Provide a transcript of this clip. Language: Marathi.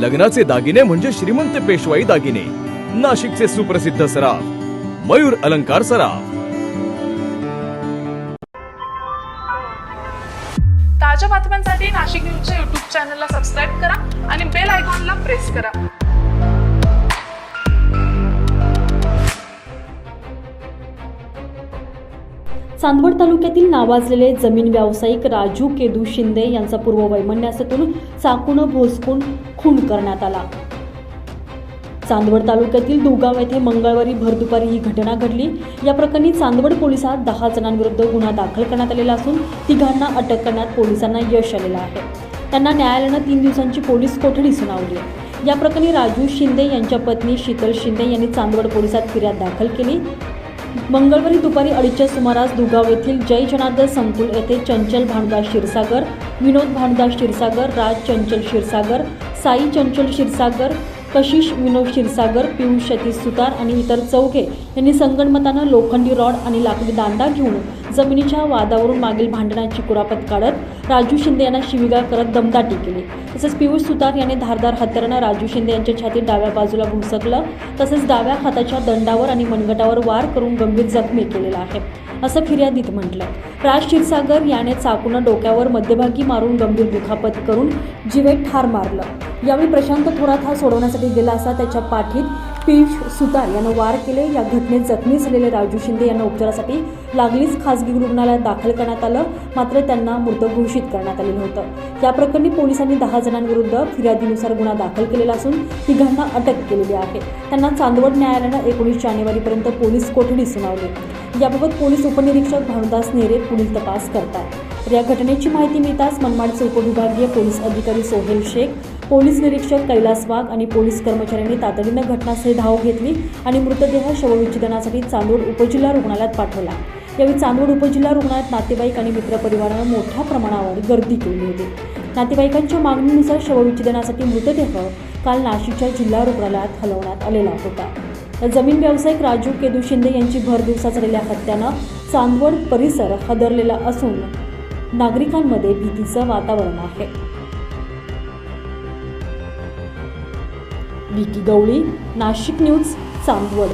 लग्नाचे दागिने म्हणजे श्रीमंत पेशवाई दागिने. नाशिकचे सुप्रसिद्ध सराफ. मयूर अलंकार सराफ. ताज्या बातम्यांसाठी नाशिक न्यूजच्या युट्यूब चॅनलला सबस्क्राईब करा आणि बेल आयकॉनला प्रेस करा. चांदवड तालुक्यातील नावाजलेले जमीन व्यावसायिक राजू केदू शिंदे यांचा पूर्व वैमनस्यातून चाकून भोसकून खून करण्यात आला. चांदवड तालुक्यातील दुगाव येथे मंगळवारी भर दुपारी ही घटना घडली. या प्रकरणी चांदवड पोलिसात दहा जणांविरुद्ध गुन्हा दाखल करण्यात आलेला असून तिघांना अटक करण्यात पोलिसांना यश आलेलं आहे. त्यांना न्यायालयानं तीन दिवसांची पोलीस कोठडी सुनावली या प्रकरणी राजू शिंदे यांच्या पत्नी शीतल शिंदे यांनी चांदवड पोलिसात फिर्याद दाखल केली. मंगळवारी दुपारी अडीचच्या सुमारास दुगाव येथील जय जनार्दन संकुल येथे चंचल भानुदास क्षीरसागर विनोद भानुदास क्षीरसागर राज चंचल क्षीरसागर साई चंचल क्षीरसागर कशिश विनोद क्षीरसागर पियुष सतीश सुतार आणि इतर चौघे यांनी संगणमतानं लोखंडी रॉड आणि लाकडी दांडा घेऊन जमिनीच्या वादावरून मागील भांडणाची कुरापत काढत राजू शिंदे यांना शिवीगाळ करत दमदाटी केली. तसेच पियुष सुतार याने धारदार हत्यारानं राजू शिंदे यांच्या छातीत डाव्या बाजूला भुसकलं तसेच डाव्या हाताच्या दंडावर आणि मनगटावर वार करून गंभीर जखमी केलेला आहे असं फिर्यादीत म्हटलं. राज क्षीरसागर याने चाकूनं डोक्यावर मध्यभागी मारून गंभीर दुखापत करून जिवेत ठार मारलं. यावेळी प्रशांत थोरात हा सोडवण्यासाठी गेला असता त्याच्या पाठीत पियुष सुतार यानं वार केले. या घटनेत जखमी झालेले राजू शिंदे यांना उपचारासाठी लागलीच खासगी रुग्णालयात दाखल करण्यात आलं. मात्र त्यांना मृत घोषित करण्यात आलेलं होतं. या प्रकरणी पोलिसांनी दहा जणांविरुद्ध फिर्यादीनुसार गुन्हा दाखल केलेला असून तिघांना अटक केलेली आहे. त्यांना चांदवड न्यायालयानं एकोणीस जानेवारीपर्यंत पोलीस कोठडी सुनावली. याबाबत पोलीस उपनिरीक्षक भानुदास नेरे पुढील तपास करतात. तर या घटनेची माहिती मिळताच मनमाडचे उपविभागीय पोलीस अधिकारी सोहेल शेख पोलीस निरीक्षक कैलास वाघ आणि पोलीस कर्मचाऱ्यांनी तातडीनं घटनास्थळी धाव घेतली आणि मृतदेह शवविच्छेदनासाठी चांदोड उपजिल्हा रुग्णालयात पाठवला. यावेळी चांदोड उपजिल्हा रुग्णालयात नातेवाईक आणि मित्रपरिवारानं मोठ्या प्रमाणावर गर्दी केली होती. नातेवाईकांच्या मागणीनुसार शवविच्छेदनासाठी मृतदेह काल नाशिकच्या जिल्हा रुग्णालयात हलवण्यात आलेला होता. तर जमीन व्यावसायिक राजू केदू शिंदे यांची भर दिवसा झालेल्या हत्यानं चांदवड परिसर हादरलेला असून नागरिकांमध्ये भीतीचं वातावरण आहे. विकी गवळी नाशिक न्यूज चांदवड.